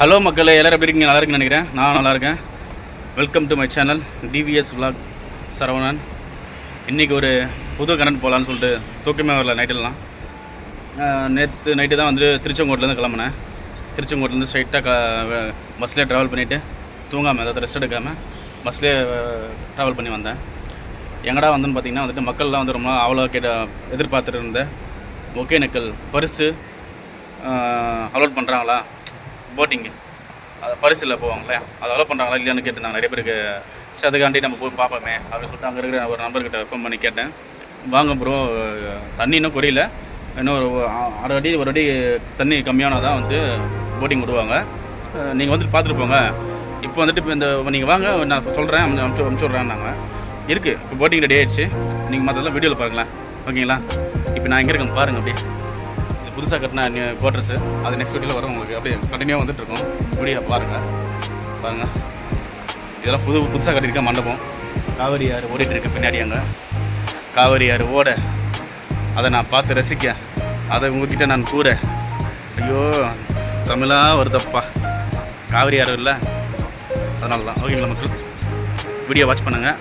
Hello மக்களே எல்லோரும் எப்படி இருக்கீங்க? நல்லா இருக்குன்னு நினைக்கிறேன். நான் நல்லா இருக்கேன். Welcome to my channel TVS vlog Saravanan. இன்றைக்கி ஒரு புது கரண்ட் போகலான்னு சொல்லிட்டு தூக்கமே வரல நைட்டெல்லாம் நேற்று நைட்டு தான் வந்து திருச்செங்கோட்டிலேருந்து கிளம்புனேன். திருச்செங்கோட்டிலேருந்து ஸ்ட்ரைட்டாக க பஸ்லேயே ட்ராவல் பண்ணிவிட்டு தூங்காமல் அதாவது ரெஸ்ட் எடுக்காமல் பஸ்லேயே ட்ராவல் பண்ணி வந்தேன். எங்கடா வந்துன்னு பார்த்தீங்கன்னா வந்துட்டு மக்கள்லாம் வந்து ரொம்ப அவ்வளோ கேட்ட எதிர்பார்த்துட்டு இருந்த ஒகேனக்கல் பரிசு அலோட் பண்ணுறாங்களா போட்டிங்கு அது பரிசில் போவாங்களே? அதை அலோட் பண்ணுறாங்களா இல்லையான்னு கேட்டு நான் நிறைய பேருக்கு சரி அதுக்காண்டி நம்ம போய் பார்ப்போமே. அப்படின்னு சொல்லிட்டு அங்கே இருக்கிற ஒரு நம்பர்கிட்ட ஃபோன் பண்ணி கேட்டேன். வாங்க ப்ரோ தண்ணி இன்னும் குறையில இன்னும் ஒரு அரை அடி ஒரு அடி தண்ணி கம்மியானால் தான் வந்து போட்டிங் விடுவாங்க. நீங்கள் வந்துட்டு பார்த்துட்டு போங்க. இப்போ வந்துட்டு இப்போ இந்த நீங்கள் வாங்க நான் சொல்கிறேன் அமுச்சு அமுச்சு விட்றேன்னாங்க இருக்குது இப்போ போட்டிங் ரெடி ஆயிடுச்சு. நீங்கள் மற்றதெல்லாம் வீடியோவில் பாருங்களேன். ஓகேங்களா? இப்போ நான் எங்கே இருக்கேன் பாருங்கள் அப்படியே. புதுசாக கட்டின குவார்டர்ஸு அது நெக்ஸ்ட் வீடியோவில் வரும் உங்களுக்கு. அப்படியே கண்டினியூவாக வந்துட்டுருக்கோம். வீடியோ பாருங்கள் பாருங்கள் இதெல்லாம் புது புதுசாக கட்டியிருக்க மண்டபம். காவேரி ஆறு ஓடிட்டு இருக்கு பின்னாடி அங்கே. காவேரி ஆறு ஓட. அதை நான் பார்த்து ரசிக்க. அதை உங்ககிட்ட நான் கூற. ஐயோ தமிழாக வருதப்பா. காவிரி ஆறு இல்லை. அதனால தான். ஓகேங்களா மக்கள்? வீடியோ வாட்ச் பண்ணுங்கள்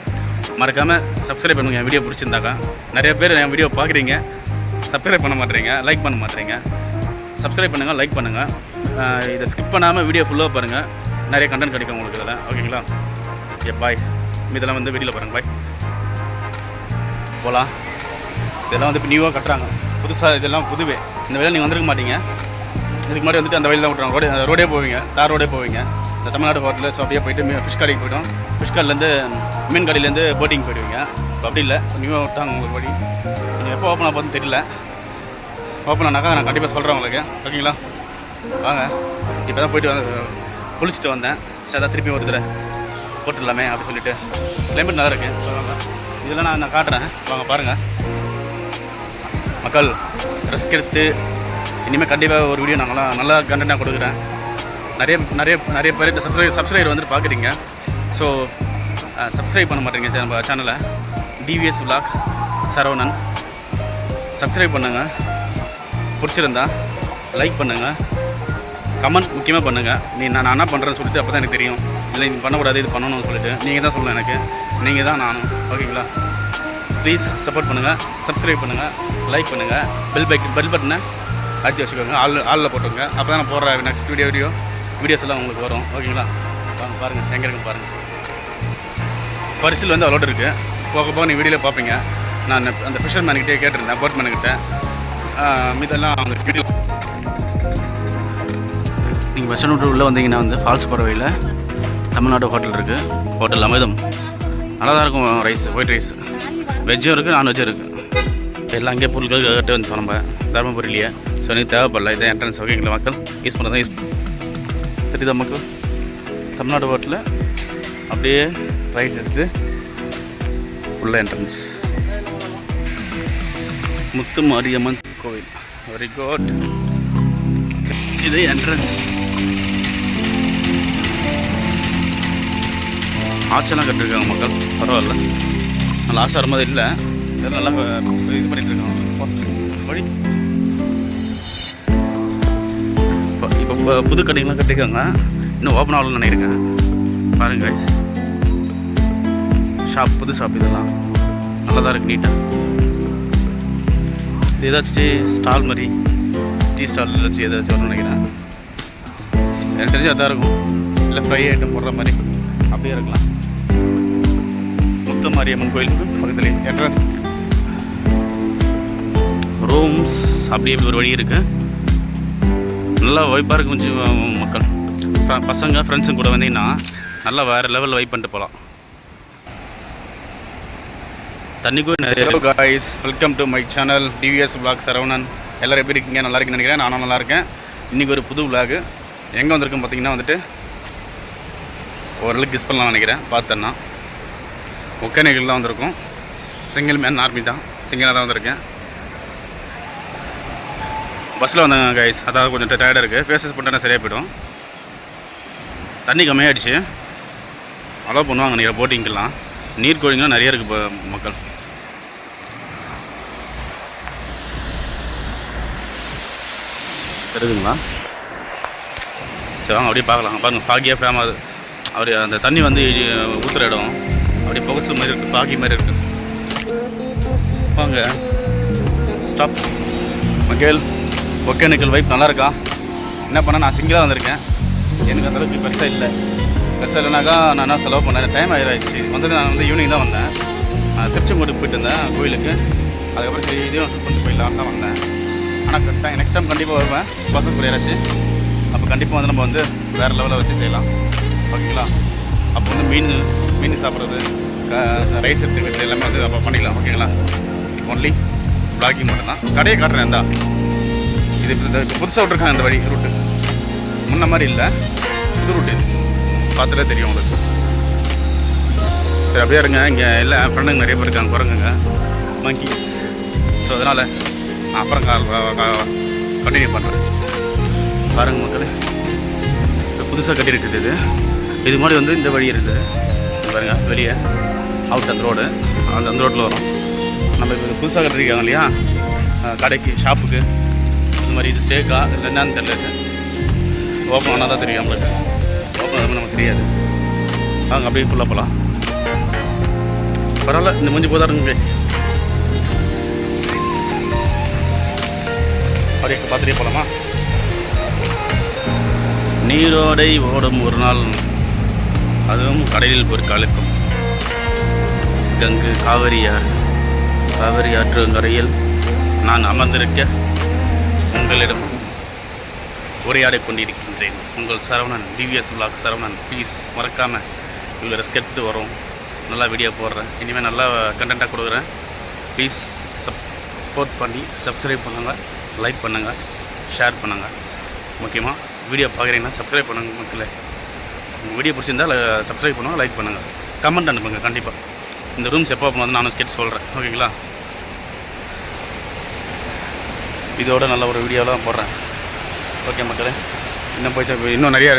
மறக்காமல் சப்ஸ்கிரைப் பண்ணுங்கள் என் வீடியோ பிடிச்சிருந்தாக்கா. நிறைய பேர் என் வீடியோ பார்க்குறீங்க. சப்ஸ்கிரைப் பண்ண மாட்டேறீங்க லைக் பண்ண மாட்டேறீங்க. சப்ஸ்கிரைப் பண்ணுங்கள் லைக் பண்ணுங்கள் இதை ஸ்கிப் பண்ணாமல் வீடியோ ஃபுல்லாக பாருங்கள் நிறைய கண்டென்ட் கிடைக்கும் உங்களுக்கு இதில். ஓகேங்களா ஏ பாய் இதெல்லாம் வந்து வீடியோவில் பாருங்கள் பாய் போகலாம் இதெல்லாம் வந்து இப்போ நியூவாக கட்டுறாங்க. புதுசாக இதெல்லாம் புதுவே. இந்த வேலை நீங்கள் வந்திருக்க மாட்டீங்க. இதுக்கு முன்னாடி வந்துட்டு அந்த வழியில் தான் விட்றாங்க ரோடே ரோடே போவீங்க. தார் ரோடே போவீங்க. இந்த தமிழ்நாடு ஹோட்டலில் ஸோ அப்படியே போயிட்டு மீன் ஃபிஷ் கடைக்கு போய்ட்டோம். ஃபிஷ் கடையிலேருந்து மீன் கடையிலேருந்து போட்டிங் போயிடுவீங்க. இப்போ அப்படி இல்லை. நியூவாக விட்டாங்க உங்களுக்கு படி எப்போ ஓப்பன் ஆகும் தெரியல. ஓப்பன் ஆனாக்கா நான் கண்டிப்பாக சொல்கிறேன் உங்களுக்கு. ஓகேங்களா? வாங்க. இப்போ தான் போயிட்டு வந்து குளிச்சுட்டு வந்தேன். சரி அதான் திருப்பி ஒரு தடவை போட்டுடலாமே அப்படின்னு சொல்லிட்டு. கிளைமேட் நல்லா இருக்கு. இதெல்லாம் நான் நான் காட்டுறேன். வாங்க பாருங்கள் மக்கள் ரிஸ்க் எடுத்து இனிமேல் கண்டிப்பாக ஒரு வீடியோ நாங்களாம் நல்லா நல்லா கண்டென்ட்டாக கொடுக்குறேன். நிறைய நிறைய நிறைய பேர் சப்ஸ்கிரைப் சப்ஸ்கிரைபர் வந்துட்டு பார்க்குறீங்க ஸோ சப்ஸ்கிரைப் பண்ண மாட்டேங்க நம்ம சேனலை டிவிஎஸ் vlog சரவணன். சப்ஸ்கிரைப் பண்ணுங்கள் பிடிச்சிருந்தா லைக் பண்ணுங்கள் கமெண்ட் முக்கியமாக பண்ணுங்கள் நீ நான் நான் என்ன பண்ணுறேன்னு சொல்லிட்டு அப்போ தான் எனக்கு தெரியும். இல்லை நீ பண்ணக்கூடாது இது பண்ணணும்னு சொல்லிட்டு. நீங்கள் தான் சொல்லணும் எனக்கு. நீங்கள் தான் நானும். ஓகேங்களா ப்ளீஸ் சப்போர்ட் பண்ணுங்கள் சப்ஸ்கிரைப் பண்ணுங்கள் லைக் பண்ணுங்கள் பெல் பைக் பெல் பட்டனை அழுத்தி வச்சுக்கோங்க. ஆள் ஆளில் போட்டுங்க அப்போ தான் நான் போடுற நெக்ஸ்ட் வீடியோ வீடியோ வீடியோஸ் எல்லாம் உங்களுக்கு வரும். ஓகேங்களா வாங்க பாருங்கள் எங்கே இருக்குன்னு பாருங்கள் பரிசில் வந்து அலோட் இருக்குது போக போக நீங்கள் வீடியோவில் பார்ப்பீங்க. நான் அந்த ஃபிஷர் மேனுக்கிட்டே கேட்டிருந்தேன் போட் மேனுக்கிட்ட இதெல்லாம் அவங்க வீடியோ நீங்கள் பஸ் ஸ்டாண்ட் உள்ளே வந்தீங்கன்னா வந்து ஃபால்ஸ் பறவையில் தமிழ்நாடு ஹோட்டல் இருக்குது ஹோட்டல் அமிர்தம் நல்லா தான் இருக்கும் ரைஸ் ஒயிட் ரைஸ் வெஜ்ஜும் இருக்குது நான்வெஜ்ஜும் இருக்குது எல்லாம் அங்கேயே பொருட்கள் கட்டு வந்து நம்ம தருமபுரியிலேயே ஸோ எனக்கு தேவைப்படல. இதான் என்ட்ரன்ஸ் ஓகேங்களா மக்கள் யூஸ் பண்ண தான் யூஸ் தெரியுதா மக்கள்? தமிழ்நாடு ஹோட்டலில் அப்படியே ரைட் எடுத்து உள்ள என்ட்ரன்ஸ் முத்து மாரியம்மன் கோவில். வெரி குட் இது என்ட்ரன்ஸ் ஆச்செல்லாம் கட்டிருக்காங்க மக்கள். பரவாயில்ல. நல்லா ஆசை வரும்போது இல்லை. இதெல்லாம் நல்லா இது பண்ணிட்டு இருக்காங்க. வழி. இப்போ இப்போ புது கடைங்களாம் கட்டிருக்காங்க. இன்னும் ஓப்பன் ஆகலன்னு நினைக்கிறேன். பாருங்க ஷாப் புது ஷாப் இதெல்லாம். நல்லா தான் இருக்குது நீட்டாக ஏதாச்சும் ஸ்டால் மாதிரி டீ ஸ்டால் ஏதாச்சும் ஏதாச்சும் வரும்னு நினைக்கிறேன். எனக்கு தெரிஞ்சு அதான் இருக்கும். இல்லை ஃப்ரை ஐட்டம் போடுற மாதிரி அப்படியே இருக்கலாம். முத்து மாரியம்மன் கோயிலுக்கு பக்கத்துலேயே அட்ரஸ் ரூம்ஸ் அப்படியே இப்படி ஒரு வழி இருக்குது நல்லா வைப்பாக இருக்கு கொஞ்சம் மக்கள். பசங்க ஃப்ரெண்ட்ஸுங்க கூட வந்தீங்கன்னா நல்லா வேறு லெவலில் வைப் பண்ணிட்டு போகலாம் தண்ணிக்கும் நிறைய guys welcome to my channel TVS blog Saravanan எல்லோரும் எப்படி இருக்கீங்க? நல்லா இருக்குன்னு நினைக்கிறேன். நானும் நல்லா இருக்கேன். இன்றைக்கி ஒரு புது விளாகு எங்கே வந்திருக்கும் பார்த்தீங்கன்னா வந்துட்டு ஓரளவுக்கு கிஸ் பண்ணலாம் நினைக்கிறேன். பார்த்தேன்னா ஒக்கேனகில் தான் வந்திருக்கும். சிங்கிள் மேன் ஆர்மி தான். சிங்கிளாக தான் வந்திருக்கேன். பஸ்ஸில் வந்தாங்க கைஸ் அதாவது கொஞ்சம் டயர்டாக இருக்குது ஃபேஸஸ் பண்ணிட்டா சரியாக போயிடும். தண்ணி கம்மியாயிடுச்சு. அலோவ் பண்ணுவாங்க நீங்கள் போட்டிங்கெல்லாம் நீர் நிறைய இருக்குது இப்போ மக்கள். தெரியுதுங்களா? சரி வாங்க அப்படியே பார்க்கலாம். பாருங்க ஃபாகியாக ஃபேமஸ் அப்படி அந்த தண்ணி வந்து ஊற்றுற இடம். அப்படியே புகசல் மாதிரி இருக்குது பாக்கி மாதிரி இருக்குது வாங்க. ஸ்டாப் மகேல் ஒகேனிக்கல் வைப் நல்லா இருக்கா? என்ன பண்ண நான் சிங்கிளாக வந்திருக்கேன். எனக்கு அந்தளவுக்கு பெருசாக இல்லை. பெருசாக இல்லைனாக்கா நான் என்ன செலவு பண்ணேன்? டைம் ஆயிடுச்சு வந்து நான் வந்து ஈவினிங் தான் வந்தேன். நான் திருச்செங்கோட்டுக்கு போயிட்டு இருந்தேன் கோயிலுக்கு. அதுக்கப்புறம் சரி இதையும் ஷூட் பண்ணிட்டு போயிடலாம் தான் வந்தேன். ஆனால் நெக்ஸ்ட் டைம் கண்டிப்பாக வருவேன். பசங்க குறையாச்சு அப்போ கண்டிப்பாக வந்து நம்ம வந்து வேறு லெவலில் வச்சு செய்யலாம். ஓகேங்களா? அப்போ வந்து மீன் மீன் சாப்பிட்றது ரைஸ் எடுத்து எல்லாமே வந்து அப்போ பண்ணிக்கலாம். ஓகேங்களா? ஒன்லி பிளாகிங் மட்டும்தான். கடையை காட்டுறேன் இந்தா. இது புதுசாக விட்ருக்காங்க இந்த வழி ரூட்டு முன்ன மாதிரி இல்லை. புது ரூட்டு இது தெரியும் உங்களுக்கு. சரி அப்படியே இருங்க. இங்கே எல்லா ஃப்ரெண்டுங்க நிறைய பேர் இருக்காங்க. குரங்குங்க மங்கீஸ் ஸோ அதனால் நான் அப்புறம் கண்டினியூ பண்ணுறேன் பாருங்க மக்களே இப்போ புதுசாக கட்டியிருக்குது இது. இது மாதிரி வந்து இந்த வழி இருக்குது. பாருங்கள் வெளியே அவுட் அந்த ரோடு அந்த அந்த ரோட்டில் வரும். நம்ம இப்போ புதுசாக கட்டிருக்காங்க இல்லையா? கடைக்கு ஷாப்புக்கு இந்த மாதிரி இது ஸ்டேக்கா இல்லை என்னன்னு தெரியல ஓப்பன் ஆனால் தான் தெரியும் நம்மளுக்கு. ஓப்பன் ஆகாமல் நமக்கு தெரியாது. வாங்க அப்படியே ஃபுல்லாக போகலாம் பரவாயில்ல இந்த முடிஞ்சு போதா இருங்க. அப்படியே பார்த்துட்டே போகலாமா நீரோடை ஓடும் ஒரு நாள் அதுவும் கடலில் பொற்காலுக்கும். கங்கு காவிரியார் காவிரி ஆற்றங்கரையில் நான் அமர்ந்திருக்க உங்களிடம் உரையாடிக் கொண்டிருக்கின்றேன். உங்கள் Saravanan TVS vlog Saravanan please மறக்காமல் இவ்வளோ ரெஸ்க் எடுத்துகிட்டு வரோம். நல்லா வீடியோ போடுறேன். இனிமேல் நல்லா கண்டென்ட்டாக கொடுக்குறேன். ப்ளீஸ் சப்போர்ட் பண்ணி சப்ஸ்கிரைப் பண்ணுங்கள் லைக் பண்ணுங்கள் ஷேர் பண்ணுங்கள் முக்கியமாக வீடியோ பார்க்குறீங்கன்னா சப்ஸ்கிரைப் பண்ணுங்க மக்களே. உங்கள் வீடியோ பிடிச்சிருந்தா சப்ஸ்கிரைப் பண்ணுங்கள் லைக் பண்ணுங்கள் கமெண்ட் அனுப்புங்க கண்டிப்பாக இந்த ரூம்ஸ் எப்போ ஓப்பன் வந்து நானும் ஸ்கெட்ச் சொல்கிறேன் ஓகேங்களா இதோட நல்ல ஒரு வீடியோலாம் போடுறேன். ஓகே மக்களே. இன்னும் போய் இன்னும் நிறைய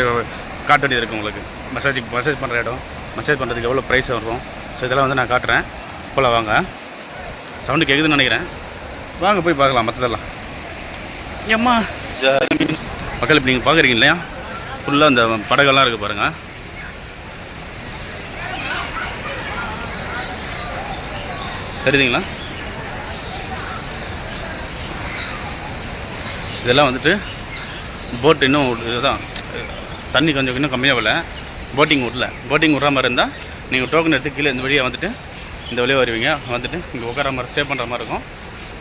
காட்ட வேண்டியது இருக்குது உங்களுக்கு. மெசேஜ் மெசேஜ் பண்ணுற இடம். மெசேஜ் பண்ணுறதுக்கு எவ்வளோ ப்ரைஸ் வரும் ஸோ இதெல்லாம் வந்து நான் காட்டுறேன். போல வாங்க. சவுண்டு கேட்குதுன்னு நினைக்கிறேன். வாங்க போய் பார்க்கலாம் மற்றதெல்லாம் ஏம்மா மக்கள் இப்போ நீங்கள் பார்க்குறீங்க இல்லையா? ஃபுல்லாக அந்த படகெல்லாம் இருக்குது பாருங்கள் தெரியுதுங்களா? இதெல்லாம் வந்துட்டு போட் இன்னும் இதுதான். தண்ணி கொஞ்சம் இன்னும் கம்மியாக வரல. போட்டிங் விடல போட்டிங் விட்ற மாதிரி இருந்தால் நீங்கள் டோக்கன் எடுத்து கீழே இந்த வழியாக வந்துட்டு இந்த வழியாக வருவீங்க. வந்துட்டு இங்கே உட்கார மாதிரி ஸ்டே பண்ணுற மாதிரி இருக்கும்.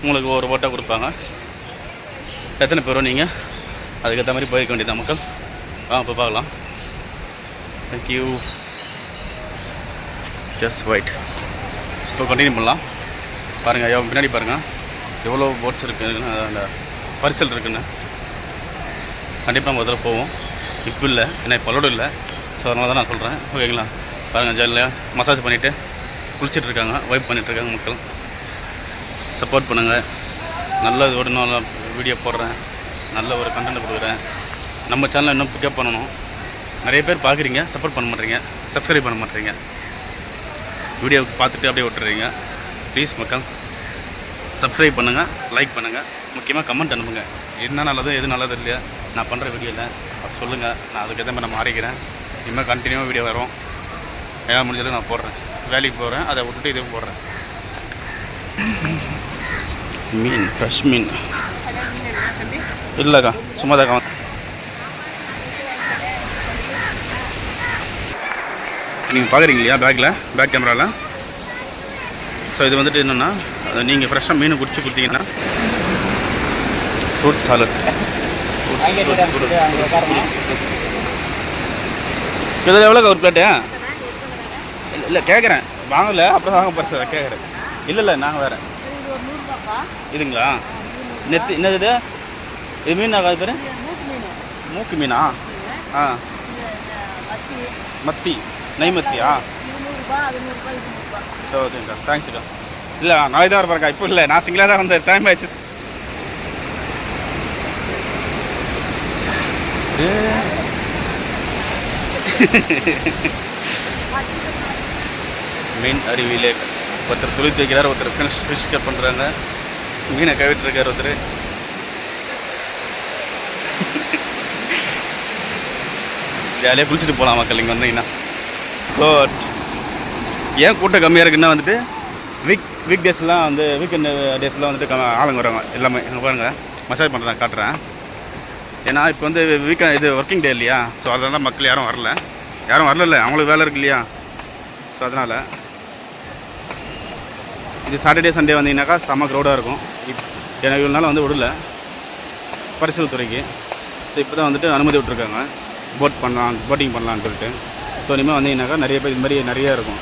உங்களுக்கு ஒரு போட்டாக கொடுப்பாங்க. எத்தனை பேரும் நீங்கள் அதுக்கேற்ற மாதிரி போயிருக்க வேண்டியதான் மக்கள். ஆ இப்போ பார்க்கலாம். தேங்க்யூ ஜஸ்ட் ஒயிட் இப்போ கண்டினியூ பண்ணலாம். பாருங்கள் பின்னாடி பாருங்கள் எவ்வளோ போட்ஸ் இருக்குன்னு அந்த பரிசல் இருக்குன்னு. கண்டிப்பாக முதல்ல போவோம். இப்போ இல்லை ஏன்னா இப்போ லோடு இல்லை. ஸோ அதனால தான் நான் சொல்கிறேன் ஓகேங்களா? பாருங்கள் ஜாலியாக மசாஜ் பண்ணிவிட்டு குளிச்சுட்ருக்காங்க வைப் பண்ணிகிட்ருக்காங்க மக்கள். சப்போர்ட் பண்ணுங்கள் நல்ல ஒரு நல்ல வீடியோ போடுறேன். நல்ல ஒரு கண்டென்ட் கொடுக்குறேன். நம்ம சேனலை இன்னும் பிக்கப் பண்ணணும். நிறைய பேர் பார்க்குறீங்க சப்போர்ட் பண்ண மாட்டேறீங்க சப்ஸ்கிரைப் பண்ண மாட்டேறீங்க வீடியோ பார்த்துட்டு அப்படியே விட்டுறீங்க. ப்ளீஸ் மக்கள் சப்ஸ்கிரைப் பண்ணுங்கள் லைக் பண்ணுங்கள் முக்கியமாக கமெண்ட் அனுப்புங்க. என்ன நல்லது எது நல்லது இல்லையா நான் பண்ணுற வீடியோவில் அப்போ சொல்லுங்கள் நான் அதுக்கேற்ற மாதிரி நான் மாறிக்கிறேன். இனிமேல் கண்டினியூவாக வீடியோ வரும். ஏதாவது முடிஞ்சதை நான் போடுறேன். வேலைக்கு போகிறேன் அதை விட்டுட்டு இதுவும் போடுறேன். மீன் ஃப்ரெஷ் மீன். இல்லைக்கா சும்மா தான் நீங்கள் பார்க்குறீங்க இல்லையா பேக்கில் பேக் கேமராவில் ஸோ இது வந்துட்டு என்னென்னா நீங்கள் ஃப்ரெஷ்ஷாக மீன் பிடிச்சி கொடுத்தீங்கன்னா ஃப்ரூட் சாலட் இதில் எவ்வளோக்கா ஒரு பிளேட்டு இல்லை இல்லை கேட்குறேன் வாங்கலை அப்புறம் வாங்க பரிசு கேட்குறேன் இல்லை இல்லை நாங்கள் வேறு. இதுங்களா? நெத்து என்னது இது? இது மீன் அது பேர்? மூக்கு மீன். மூக்கு மீனா? ஆ. மத்தி. நெய் மத்தியா? சரி ஓகேங்கக்கா தேங்க்ஸ்க்கா இல்லை நாளைக்கு தான் வரப்பேறக்கா இப்போ இல்லை. நான் சிங்கிளாக தான் வந்தேன். டைம் ஆயிடுச்சு. மீன் அருவியிலே ஒருத்தர் துளி வைக்கிறார் ஒருத்தர் ஃபிஷ் கட் பண்ணுறாங்க மீனை கவிட்டுருக்கார் ஒருத்தர். ஜாலியாக குளிச்சுட்டு போகலாம் மக்கள் இங்கே வந்தீங்கன்னா. ஸோ ஏன் கூட்டம் கம்மியாக இருக்குன்னா வந்துட்டு வீக் வீக் டேஸ்லாம் வந்து வீக்கெண்ட் டேஸ்லாம் வந்துட்டு க- ஆளுங்க வராங்க எல்லாமே. இங்கே பாருங்கள் மசாஜ் பண்ணுறேன் காட்டுறேன். ஏன்னா இப்போ வந்து வீக்கெண்ட் இது ஒர்க்கிங் டே இல்லையா? ஸோ அதனால மக்கள் யாரும் வரல. யாரும் வரல அவங்களுக்கு வேலை இருக்கு இல்லையா? ஸோ அதனால் இது சாட்டர்டே சண்டே வந்தீங்கன்னாக்கா செம்ம க்ரௌடாக இருக்கும். எனக்கு இவ்வளோ நாள் வந்து விடல. பரிசல் துறைக்கு. ஸோ இப்போ தான் வந்துட்டு அனுமதி விட்ருக்காங்க போட் பண்ணலாம் போட்டிங் பண்ணலான்னு சொல்லிட்டு. ஸோ இனிமேல் வந்தீங்கன்னாக்கா நிறைய பேர் இது மாதிரி நிறையா இருக்கும்.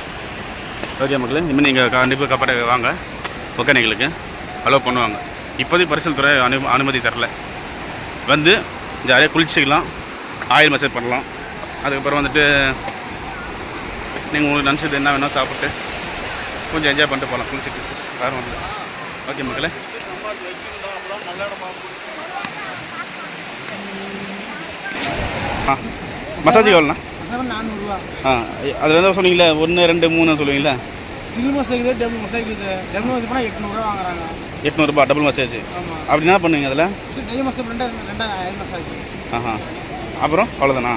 ஓகே மக்களே இனிமேல் நீங்கள் கண்டிப்பாக கப்படை வாங்க. ஒக்கேனைகளுக்கு அலோவ் பண்ணுவாங்க. இப்போதைக்கு பரிசல் துறை அனு அனுமதி தரல. வந்து ஜாலியாக குளிச்சுக்கலாம் ஆயில் மசாஜ் பண்ணலாம். அதுக்கப்புறம் வந்துட்டு நீங்கள் உங்களுக்கு நினச்சது என்ன வேணால் சாப்பிட்டு கொஞ்சம் என்ஜாய் பண்ணிட்டு போகலாம் குளிச்சுட்டு வேறு ஒன்று ஓகே மக்களே. ஆ மசாஜ் எவ்வளோண்ணா? நானூறுரூவா ஆ அதில் என்ன சொன்னீங்களே ஒன்று ரெண்டு மூணு சொல்லுவீங்களா சிங்கிள் இருக்குது டபுள் இருக்குது டபுள் மசாலா போனால் எட்நூறுரூவா வாங்குறாங்க. எட்நூறுபா டபுள் மசாஜ். அப்படி என்ன பண்ணுவீங்க அதில்? டெய்லி மசாலா ரெண்டா ரெண்டாயிரம் மசாஜ். ஆஹா. அப்புறம் அவ்வளோதானா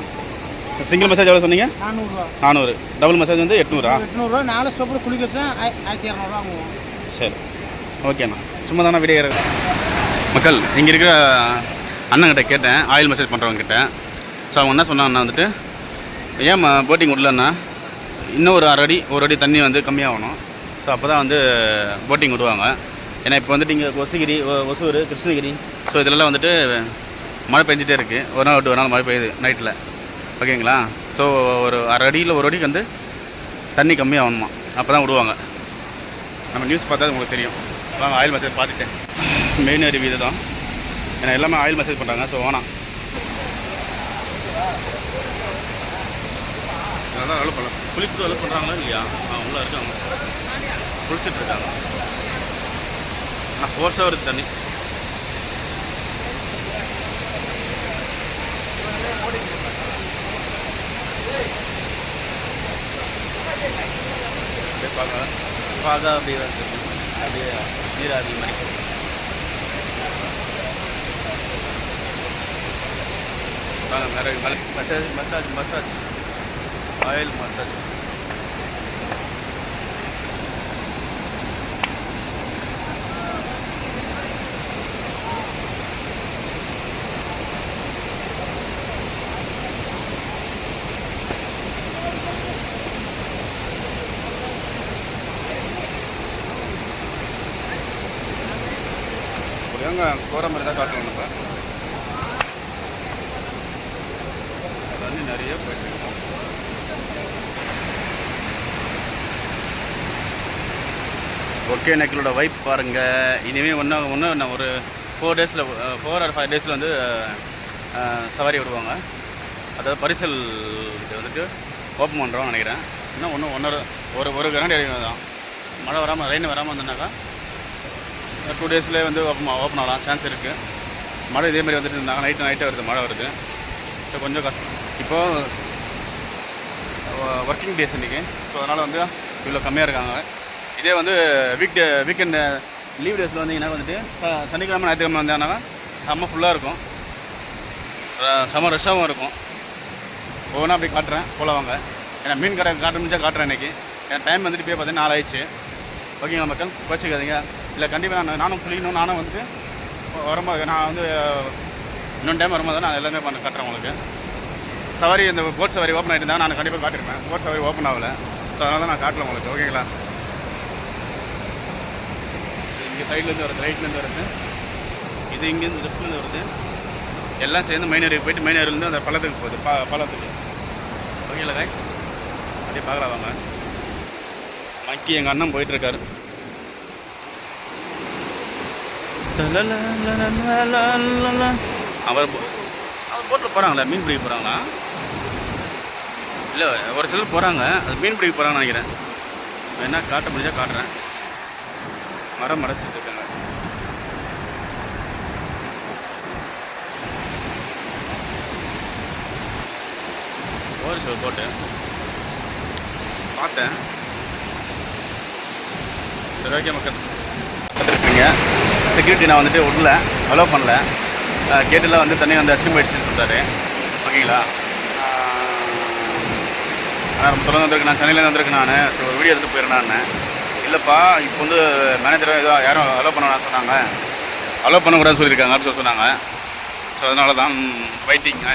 சிங்கிள் மசாஜ் எவ்வளோ சொன்னீங்க? நானூறுரூவா நானூறு. டபுள் மசாஜ் வந்து எட்நூறா? எட்நூறுரூவா நாலு ஸ்டோப்பில் குளிக்க ஆயிரத்தி இரநூறுவா வாங்குவோம். சரி. ஓகேண்ணா. சும்மா தானே வீடியோ மக்கள் இங்கே இருக்கிற அண்ணங்கிட்ட கேட்டேன் ஆயில் மசாஜ் பண்ணுறவங்ககிட்ட ஸோ அவங்க என்ன சொன்னாங்கன்னா வந்துட்டு ஏன் போட்டிங் விடலன்னா இன்னும் ஒரு அரை அடி ஒரு அடி தண்ணி வந்து கம்மியாகணும். ஸோ அப்போ தான் வந்து போட்டிங் விடுவாங்க. ஏன்னா இப்போ வந்துட்டு இங்கே கொசுகிரி ஒசூர் கிருஷ்ணகிரி ஸோ இதிலலாம் வந்துட்டு மழை பெஞ்சிட்டே இருக்குது ஒரு நாள் விட்டு ஒரு நாள் மழை பெய்யுது நைட்டில் ஓகேங்களா? ஸோ ஒரு அரை அடியில் ஒரு அடிக்கு வந்து தண்ணி கம்மியாகணுமா? அப்போ தான் விடுவாங்க. நம்ம நியூஸ் பார்த்தா உங்களுக்கு தெரியும். வாங்க ஆயில் மசாஜ் பார்த்துட்டேன். மெயின் அருவி இது தான் ஏன்னா எல்லாமே ஆயில் மசாஜ் பண்ணுறாங்க ஸோ வேணாம். அதெல்லாம் அலோ பண்ணலாம். குளிப்பு அலோ பண்ணுறாங்களா இல்லையா? அவங்கள இருக்காங்க. குளிச்சுட்டு இருக்காங்க. ஆனால் ஃபோர்ஸாக வருது தண்ணி. அப்படியே பார்க்க பார்க்க அப்படியே வந்து அப்படியே நீர் அதிகமாக வாங்க massage massage massage. Oil massage எங்க போகிற மாதிரி தான் காட்டுவோம் நம்ம தண்ணி நிறைய போயிட்டு இருக்கோம் ஓகே வைப் பாருங்கள் இனிமேல் ஒன்றும் ஒன்று நான் ஒரு ஃபோர் டேஸில் ஃபோர் ஆர் ஃபைவ் டேஸில் வந்து சவாரி விடுவாங்க. அதாவது பரிசல் இது வந்துட்டு ஓப்பன் பண்ணுறோம்னு நினைக்கிறேன். இன்னும் ஒன்று ஒன்றரை ஒரு ஒரு கரண்ட் தான் மழை வராமல் ரெயின் வராமல் இருந்தனாக்கா டூ டேஸ்லேயே வந்து ஓப்பன் ஓப்பன் ஆகலாம். சான்ஸ் இருக்குது மழை இதே மாதிரி வந்துட்டு இருந்தாங்க நைட்டு நைட்டே வருது மழை வருது. ஸோ கொஞ்சம் கஷ்டம் இப்போது ஒர்க்கிங் டேஸ் இன்றைக்கி ஸோ அதனால் வந்து இவ்வளோ கம்மியாக இருக்காங்க. இதே வந்து வீக் டே வீக்கெண்ட் லீவ் டேஸில் வந்தீங்கன்னா வந்துட்டு ச- சனிக்கிழமை ஞாயிற்றுக்கிழமை வந்தாங்கன்னா செம்ம ஃபுல்லாக இருக்கும். செம்ம ரஷ்ஷாகவும் இருக்கும். ஒவ்வொன்றா அப்படி காட்டுறேன் போல வாங்க. ஏன்னா மீன் கடை காட்ட முடிஞ்சால் காட்டுறேன் இன்றைக்கி ஏன்னா டைம் வந்துட்டு போய் பார்த்தீங்கன்னா நாலாயிடுச்சு. ஓகேங்களா மக்கள் குறைச்சிக்காதீங்க இல்லை கண்டிப்பாக நான் நானும் புரியணும். நானும் வந்து வரும்போது நான் வந்து இன்னொரு டைம் வரும்போது நான் எல்லாமே பண்ண காட்டுறேன் உங்களுக்கு. சவாரி இந்த போட் சவாரி ஓப்பன் ஆகிட்டு நான் கண்டிப்பாக காட்டிருப்பேன் போட் சவாரி ஓப்பன் ஆகலை. ஸோ அதனால தான் நான் காட்டல உங்களுக்கு ஓகேங்களா இங்கே சைட்லேருந்து வருது ரைட்லேருந்து வருது. இது இங்கேருந்து லெஃப்ட்லேருந்து வருது. எல்லாம் சேர்ந்து மெயின் போயிட்டு மெயின் அந்த பள்ளத்துக்கு போகுது பா பள்ளத்துக்கு. ஓகேங்களா காய் அப்படியே பார்க்கலாம் வாங்க. மக்கி எங்கள் அண்ணன் போயிட்டுருக்காரு அவர் போ- அவர் போட்டில் போகிறாங்களா மீன் பிடிக்க போகிறாங்களா இல்லை ஒரு சிலர் போகிறாங்க அது மீன் பிடிக்க போகிறாங்கன்னு நினைக்கிறேன். வேணா காட்ட முடிஞ்சால் காட்டுறேன். மரம் மறைச்சிட்டு இருக்காங்க. போயிருக்கு ஒரு போட்டு. பார்த்தேன். சரி ஓகே மக்கள். பார்த்துருப்பீங்க. செக்யூரிட்டி நான் வந்துட்டு விடல அலோவ் பண்ணல. கேட்டெல்லாம் வந்து தனியாக வந்து அடிச்சு போயிடுச்சுன்னு சொல்லிட்டாரு ஓகேங்களா? ஆனால் ரொம்ப தொடர்ந்து வந்திருக்கு நான் சென்னையில் வந்திருக்கேன் நான். ஸோ வீடியோ எடுத்து போயிருந்தேன் நான். இல்லைப்பா இப்போ வந்து மேனேஜர் ஏதோ யாரும் அலோவ் பண்ண சொன்னாங்க. அலோவ் பண்ணக்கூடாதுன்னு சொல்லியிருக்காங்க அப்படின்னு சொல்லி சொன்னாங்க. ஸோ அதனால தான் வெயிட்டிங்க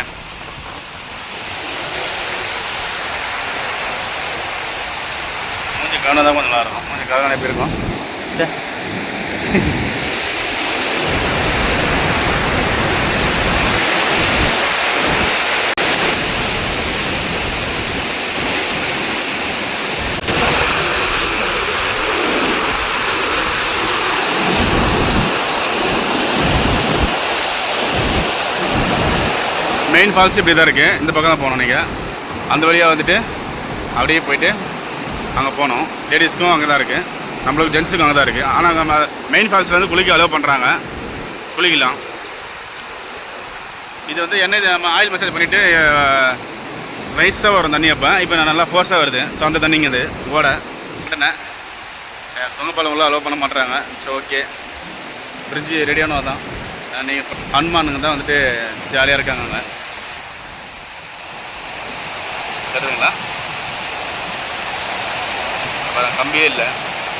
மூஞ்சி கவனம் தான் கொஞ்சம் நல்லாயிருக்கும் மூஞ்சி கவனம் எப்படி இருக்கும்? மெயின் ஃபால்ஸ் இப்படி தான் இருக்குது இந்த பக்கம் தான் போகணும் நீங்கள் அந்த வழியாக வந்துட்டு அப்படியே போயிட்டு அங்கே போனோம் லேடிஸ்க்கும் அங்கே தான் இருக்குது நம்மளுக்கு ஜென்ஸுக்கும் அங்கே தான் இருக்குது ஆனால் நம்ம மெயின் ஃபால்ஸில் வந்து குளிக்க அலோவ் பண்ணுறாங்க குளிக்கலாம். இது வந்து எண்ணெய் நம்ம ஆயில் மசாஜ் பண்ணிவிட்டு ரைஸாக வரும் தண்ணி அப்போ. இப்போ நல்லா ஃபோர்ஸாக வருது. ஸோ அந்த தண்ணிங்க இது. ஓட உடனே தொங்கப்பாலம் அலோவ் பண்ண மாட்டுறாங்க ஸோ ஓகே ஃப்ரிட்ஜு ரெடியானவா தான் நீங்கள் அன்மானுங்க தான் வந்துட்டு ஜாலியாக இருக்காங்க அங்கே அப்புறம் கம்பியே இல்லை.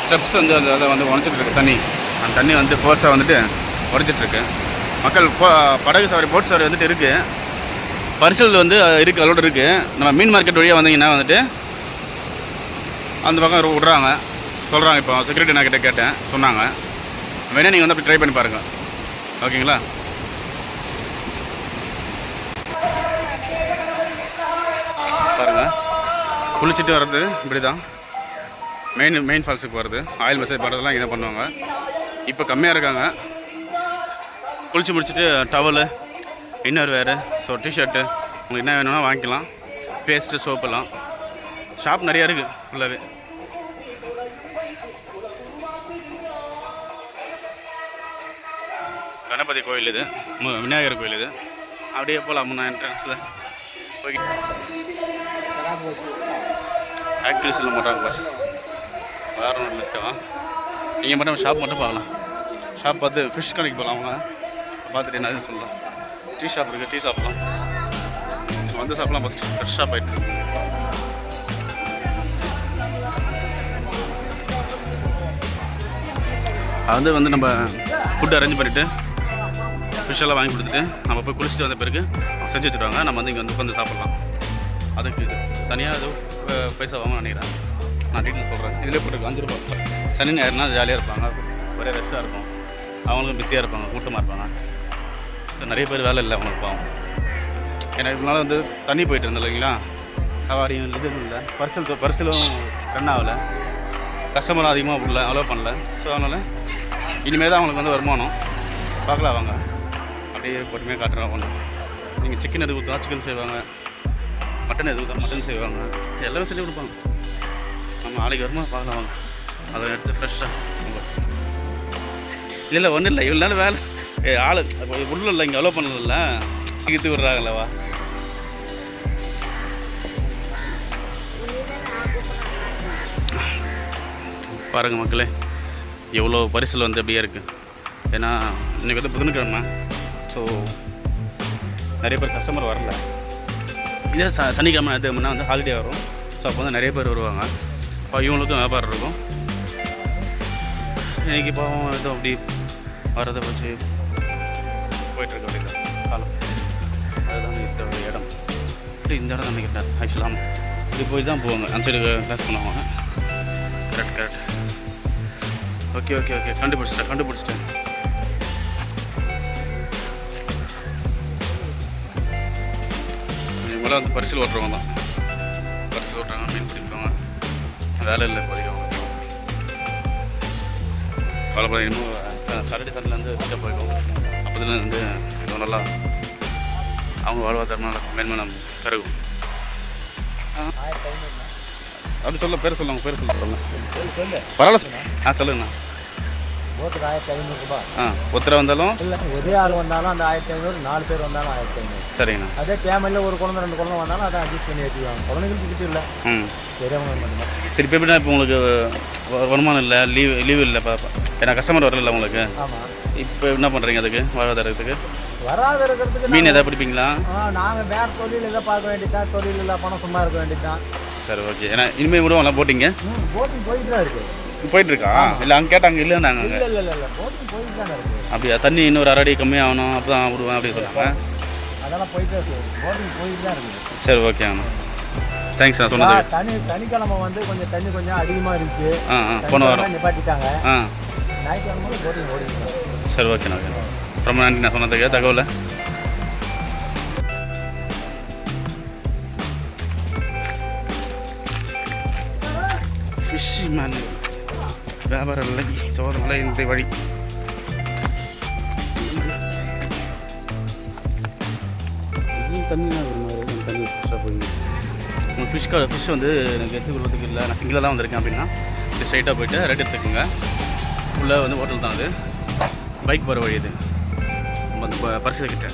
ஸ்டெப்ஸ் வந்து அது அதை வந்து உடச்சிட்டு இருக்கு தண்ணி. அந்த தண்ணி வந்து ஃபோர்ஸாக வந்துட்டு உடச்சிட்ருக்கு மக்கள் படகு சவாரி போட் சவாரி வந்துட்டு இருக்குது பரிசல் வந்து இருக்குது அதோட இருக்குது நம்ம மீன் மார்க்கெட் வழியாக வந்தீங்கன்னா வந்துட்டு அந்த பக்கம் விட்றாங்க. சொல்கிறாங்க இப்போ செக்யூரிட்டி நான் கிட்டே கேட்டேன் சொன்னாங்க. வேணா நீங்கள் வந்து அப்படி ட்ரை பண்ணி பாருங்கள் ஓகேங்களா? குளிச்சுட்டு வர்றது இப்படி தான் மெயின் மெயின் ஃபால்ஸுக்கு வருது ஆயில் மசாஜ் பண்ணுறதுலாம் இதை பண்ணுவாங்க. இப்போ கம்மியாக இருக்காங்க. குளிச்சு முடிச்சுட்டு டவலு இன்னர் வேறு ஸோ டிஷர்ட்டு உங்களுக்கு என்ன வேணும்னா வாங்கிக்கலாம். பேஸ்ட்டு சோப்பெல்லாம் ஷாப் நிறையா இருக்குது ஃபுல்லாகவே கணபதி கோயில் இது. மு- விநாயகர் கோயில் இது. அப்படியே போகலாம் முன்னா என்ட்ரன்ஸில் போய் ஆக்டிவிஸில் மட்டும் பஸ் வேறு ஒன்றும் லட்சம் நீங்கள் மட்டும் ஷாப் மட்டும் பார்க்கலாம். ஷாப் பார்த்து ஃபிஷ் கடைக்கு போகலாம் அவங்க பார்த்துட்டு என்ன சொல்லலாம் டீ ஷாப் இருக்குது டீ சாப்பிட்லாம் வந்து சாப்பிடலாம் ஃபஸ்ட்டு ஃப்ரெஷ் ஷாப் ஆகிட்டு இருக்கு. அது வந்து நம்ம ஃபுட் அரேஞ்ச் பண்ணிவிட்டு ஃபிஷ் எல்லாம் வாங்கி கொடுத்துட்டு நம்ம போய் குளிச்சுட்டு வந்த பிறகு செஞ்சு வச்சுருவாங்க நம்ம வந்து இங்கே வந்து உட்காந்து சாப்பிட்லாம். அதுக்கு தனியாக ஏதோ பைசா வாங்க நினைக்கிறேன். நான் டீட்டெயில் சொல்கிறேன் இதிலே போட்டு அஞ்சு ரூபா. சனி ஞாயிறுனா ஜாலியாக இருப்பாங்க. ஒரே ரெஸ்ட்டாக இருக்கும். அவங்களும் பிஸியாக இருப்பாங்க கூட்டமாக இருப்பாங்க. ஸோ நிறைய பேர் வேலை இல்லை அவங்களுக்கு பாவம். ஏன்னா இதனால வந்து தண்ணி போயிட்டு இருந்தது இல்லைங்களா? சவாரியும் இது இல்லை. பரிசல் பரிசலும் ரன் ஆகலை. கஸ்டமரும் அதிகமாக விடல அலோவ் பண்ணல. ஸோ அதனால் இனிமேல் தான் அவங்களுக்கு வந்து வருமானம். பார்க்கலாம் வாங்க. அப்படியே பொறுமையாக காட்டுறோம் ஒன்று நீங்கள் சிக்கன் எது கொடுத்தா சிக்கன் செய்வாங்க. மட்டன் எதுவும் மட்டன் செய்வாங்க. எல்லாமே செஞ்சு கொடுப்பாங்க. நம்ம நாளைக்கு வருமா பார்க்கலாம் வாங்க. அதை எடுத்து ஃப்ரெஷ்ஷாக இல்லை இல்லை ஒன்றும் இல்லை. இவ்வளோ நேரம் வேலை. ஏ ஆள். உள்ள இல்லை இங்கே அலோவ் பண்ணல இழுத்து விடுறாங்களேவா பாருங்கள் மக்களே எவ்வளோ பரிசல் வந்து அப்படியே இருக்குது ஏன்னா இன்றைக்கி வந்து புதன்கிழமை. ஸோ நிறைய பேர் கஸ்டமர் வரல. இதே ச சனிக்கிழமை ஞாயிற்றுக்கிழமைனா வந்து ஹாலிடே வரும். ஸோ அப்போ வந்து நிறைய பேர் வருவாங்க. அப்போ இவங்களுக்கும் வியாபாரம் இருக்கும். இன்றைக்கி பாவம் எதுவும் அப்படி வரதை வச்சு போயிட்டுருக்க அப்படிங்க காலம். அதுதான் இருக்கிற ஒரு இடம். இப்படி இந்த இடம் நினைக்கிறேன் ஆக்சுவலாக இப்படி போய் தான் போவாங்க. அந்த சைடு கிளாஸ் பண்ணுவாங்க. Correct correct okay okay okay கண்டுபிடிச்சிட்டேன் கண்டுபிடிச்சிட்டேன். இவங்களாம் வந்து பரிசல் ஓட்டுறவங்க தான். பரிசல் ஓட்டுறாங்க மீன் பிடிப்பாங்க. வேலை இல்லை இப்போதைக்கு அவங்க. கவலைப்பட இன்னும் சாட்டர்டே சண்டேலேருந்து பிக்கப் போயிடும் அப்போதுல வந்து இது நல்லா அவங்க வாழ்வாதாரம் நல்லா மேன்மேலும் பெருகும். அப்படி சொல்ல பேர் சொல்லுங்க பேர் சொல்லுங்க. சொல்லு பரவாயில்ல ஆ சொல்லுங்கண்ணா. போட்டுக்கு ஆயிரத்தி ஐநூறுரூபா ஆ ஒருத்தர் வந்தாலும்? இல்லை ஒரே ஆள் வந்தாலும் அந்த ஆயிரத்தி ஐநூறு நாலு பேர் வந்தாலும் ஆயிரத்தி ஐநூறு. சரிங்கண்ணா. அதே ஃபேமிலியில் ஒரு குழந்தை ரெண்டு குழந்தை வந்தாலும் அதை அட்ஜஸ்ட் பண்ணி வச்சுக்குவாங்க. குழந்தைங்களுக்கு கிட்ட இல்லை. ம். பெரியவங்க மட்டும்தான். சரி இப்போ எப்படின்னா இப்போ உங்களுக்கு வருமானம் இல்லை லீவ் லீவ் இல்லை இப்போ ஏன்னா கஸ்டமர் வரல உங்களுக்கு? ஆமாம் இப்போ என்ன பண்ணுறீங்க அதுக்கு வாழ்வாதாரத்துக்கு வராத இருக்கிறதுக்கு மீன் எதாவது பிடிப்பீங்களா? நாங்கள் வேறு தொழில் எதை பார்க்க வேண்டியதுதான் தொழில் இல்லை பணம் சும்மா இருக்க வேண்டியதுதான். சரி ஓகே ஏன்னா இனிமேல் விடுவாங்களா போட்டிங்க போட்டிங் போயிட்டு தான் இருக்குது போயிட்டு இருக்கா இல்லை அங்கே கேட்டாங்க இல்லைன்னாங்க அங்கே. இல்லை இல்லை இல்லை இல்லை போட்டிங் போயிட்டு தானே இருக்குது அப்படியா? தண்ணி இன்னொரு அரை அடி கம்மியாகணும் அப்போ தான் விடுவேன் அப்படின்னு சொன்னாங்க அதெல்லாம் போயிட்டு போட்டிங் போயிட்டு தான் இருக்குது சரி ஓகே அண்ணா தேங்க்ஸ் நான் சொன்னது தனி சனிக்கிழமை வந்து கொஞ்சம் தண்ணி கொஞ்சம் அதிகமாக இருந்துச்சு. ஆ ஆ போன வாரம். நிப்பாட்டிட்டாங்க. ஆ. ஞாயிற்றுக்கிழமை போட்டிங் ஓடிட்டு சரி ஓகேண்ணா ஓகே ரொம்ப நன்றி நான் சொன்னதுக்கு தகவலை. ஃபிஷ் மேன் வியாபாரம் இல்லை சோதனை இந்த வழி. தண்ணி தண்ணி ஃப்ரெஷ்ஷாக போய் உங்கள் ஃபிஷ் வந்து எனக்கு எடுத்து கொடுறதுக்கு இல்லை. நான் சிங்கிளாக தான் வந்திருக்கேன் அப்படின்னா இப்படி ஸ்ட்ரைட்டாக போயிட்டு ரெட் எடுத்துக்கோங்க. உள்ளே வந்து ஹோட்டல் தான் அது. பைக் போகிற வழி இது. நம்ம அந்த பரிசு கிட்ட.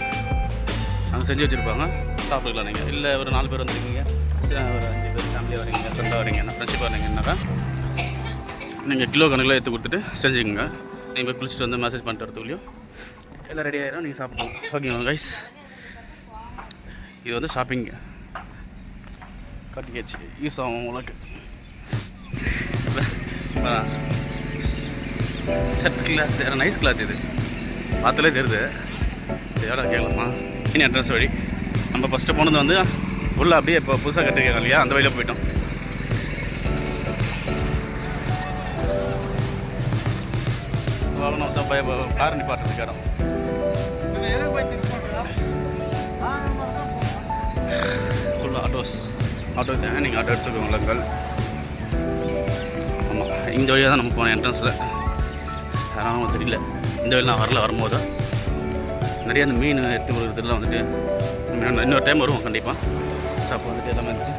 அங்கே செஞ்சு வச்சுருப்பாங்க. சாப்பிட்டுக்கலாம் நீங்கள் இல்லை ஒரு நாலு பேர் வந்துருக்கீங்க. ஒரு அஞ்சு பேர் ஃபேமிலியாக வரீங்க ஃப்ரெண்டாக வரீங்க ஃப்ரெண்ட்ஷிப் வரீங்கன்னாக்கா நீங்கள் கிலோ கணக்கில் எடுத்து கொடுத்துட்டு செஞ்சுக்கோங்க. நீங்கள் போய் குளிச்சுட்டு வந்து மெசேஜ் பண்ணிட்டு வரத்துக்குள்ளேயும் எல்லாம் ரெடி ஆகிடும் நீங்கள் சாப்பிடுவோம் ஓகேங்களா கைஸ் இது வந்து ஷாப்பிங் கட்டியாச்சு. யூஸ் ஆகும் உங்களுக்கு. ஷர்ட் கிளாத் நைஸ் கிளாத் இது. பார்த்தாலே தெரியுது. எவ்வளோ கேட்கலாமா இனி அட்ரஸ் வழி. நம்ம ஃபஸ்ட்டு போனது வந்து உள்ளே அப்படியே இப்போ புதுசாக கட்டிருக்காங்க இல்லையா? அந்த வழியில் போயிட்டோம். வாகனம் தான் பய கார் நிப்பாட்டுறதுக்கு இடம். ஃபுல்லாக ஆட்டோஸ் ஆட்டோ தான்? நீங்கள் ஆட்டோ எடுத்துக்கோங்க லக்கல். ஆமாம் இந்த வழியாக தான் நம்ம போனோம் என்ட்ரன்ஸில் அதனால் நமக்கு தெரியல. இந்த வழி நான் வரல வரும்போது. நிறைய அந்த மீன் எடுத்து கொடுக்குறதுலாம் வந்துட்டு இன்னொரு டைம் வருவோம் கண்டிப்பாக ஸோ அப்போ வந்துட்டு எல்லாமே வந்துட்டு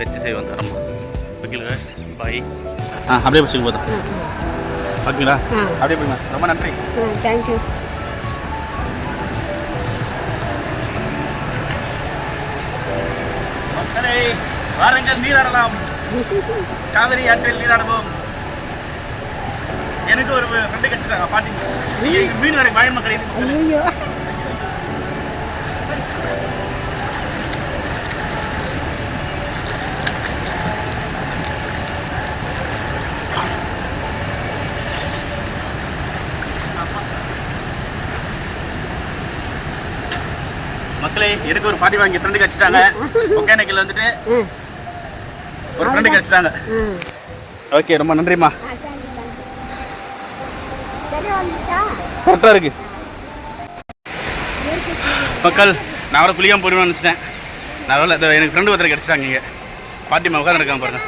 வச்சு செய்வோம் தரமா. ஓகே பாய் ஆ அப்படியே வச்சுக்கு போதும். ஓகேங்களா? அப்படியே போய்மா ரொம்ப நன்றி. தேங்க்யூ மக்களே வாருங்கள் நீராடலாம். காவிரி ஆற்றில் நீராடுவோம். எனக்கு ஒரு ஃப்ரெண்டு கிடைச்சிட்டாங்க இங்க மீன் மக்கள் ஐயோ. மக்களே எனக்கு ஒரு பாட்டி வாங்கி ஃப்ரெண்டு கடிச்சிட்டாங்க. ஒகேனக்கில் வந்துட்டு ஒரு ஃப்ரெண்டு கிடைச்சிட்டாங்க. ஓகே ரொம்ப நன்றிம்மா. கரெக்டாக இருக்கு. மக்கள் நான் அவரை குளிக்காம போயிடுவேன்னு நினச்சிட்டேன். நான் வரல. எனக்கு ஃப்ரெண்டு ஒருத்தர் கிடச்சிட்டாங்க இங்கே. பாட்டிமா உட்காந்துருக்காங்க பாருங்க.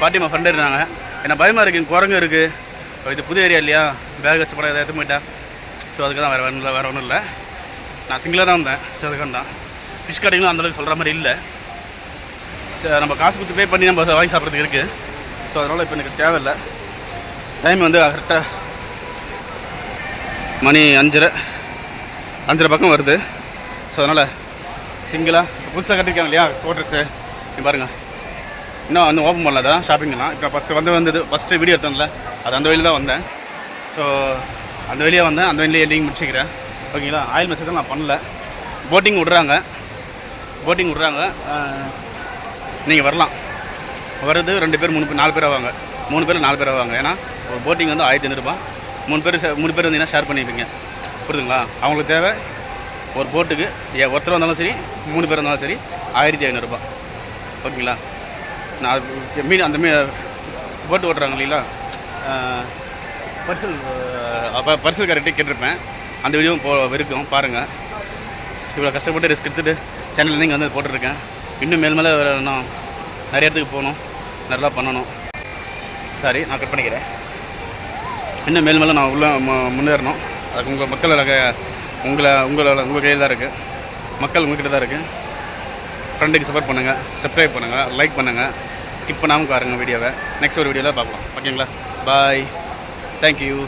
பாட்டிமா ஃப்ரெண்டு இருந்தாங்க. என்ன பயமாக இருக்குது குரங்கு இருக்குது இது புது ஏரியா இல்லையா? பேக் கஷ்டப்பட எதாவது எடுத்து போயிட்டா ஸோ அதுக்கு தான் வேறு ஒன்றும் இல்லை வேறு ஒன்றும் இல்லை. நான் சிங்கிளாக தான் வந்தேன். ஸோ அதுக்கான தான் ஃபிஷ் கடைங்களும் அந்தளவுக்கு சொல்கிற மாதிரி இல்லை. சரி, நம்ம காசு கொடுத்து பே பண்ணி நம்ம வாங்கி சாப்பிட்றதுக்கு இருக்குது ஸோ அதனால் இப்போ எனக்கு தேவையில்லை. டைம் வந்து கரெக்டாக மணி அஞ்சரை அஞ்சரை பக்கம் வருது. ஸோ அதனால் சிங்கிளாக புதுசாக கட்டிருக்காங்க இல்லையா கோட்ரஸு நீ பாருங்கள் இன்னும் இன்னும் ஓப்பன் பண்ணல தான் ஷாப்பிங்லாம் இப்போ ஃபஸ்ட்டு வந்து வந்தது ஃபஸ்ட்டு வீடியோ எடுத்தோம்ல அது அந்த வழியில் தான் வந்தேன். ஸோ அந்த வழியாக வந்தேன். அந்த வழியிலே எண்டிங் முடிச்சுக்கிறேன். ஓகேங்களா ஆயில் மெசேஜ் நான் பண்ணல. போட்டிங் விட்றாங்க. போட்டிங் விட்றாங்க. நீங்கள் வரலாம். வர்றது ரெண்டு பேர் மூணு பேர் நாலு பேர் ஆவாங்க. மூணு பேர் நாலு பேர் ஆவாங்க. ஏன்னா ஒரு போட்டிங் வந்து ஆயிரத்தி ஐநூறுபா மூணு பேர் மூணு பேர் வந்தீங்கன்னா ஷேர் பண்ணிப்பீங்க. புரியுதுங்களா? அவங்களுக்கு தேவை ஒரு போட்டுக்கு ஏ ஒருத்தர் வந்தாலும் சரி மூணு பேர் இருந்தாலும் சரி ஆயிரத்தி ஐநூறுரூபா ஓகேங்களா? நான் மீன் அந்த மீ போட்டு ஓட்டுறாங்க இல்லைங்களா? பர்சல் அப்போ பர்சல் கரெக்டாக கேட்டிருப்பேன். அந்த வீடியோவும் போ இருக்கும். பாருங்கள் இவ்வளோ கஷ்டப்பட்டு ரிஸ்க் எடுத்துட்டு சேனல் நீங்கள் வந்து போட்டிருக்கேன் இன்னும் மேல் மேலே நான் நிறைய இடத்துக்கு போகணும். நல்லா பண்ணணும். சாரி நான் கட் பண்ணிக்கிறேன். இன்னும் மேல் மேலே நான் உள்ளே மு- முன்னேறணும். அதுக்கு உங்கள் மக்கள் உங்களை உங்களோட உங்கள் கையில் தான் இருக்குது மக்கள் உங்கள்கிட்ட தான் இருக்குது ஃப்ரெண்டுக்கு சப்போர்ட் பண்ணுங்கள் சப்ஸ்கிரைப் பண்ணுங்கள் லைக் பண்ணுங்கள் ஸ்கிப் பண்ணாமல் பாருங்கள் வீடியோவை நெக்ஸ்ட் ஒரு வீடியோவில் பார்க்கலாம். ஓகேங்களா பாய் தேங்க்யூ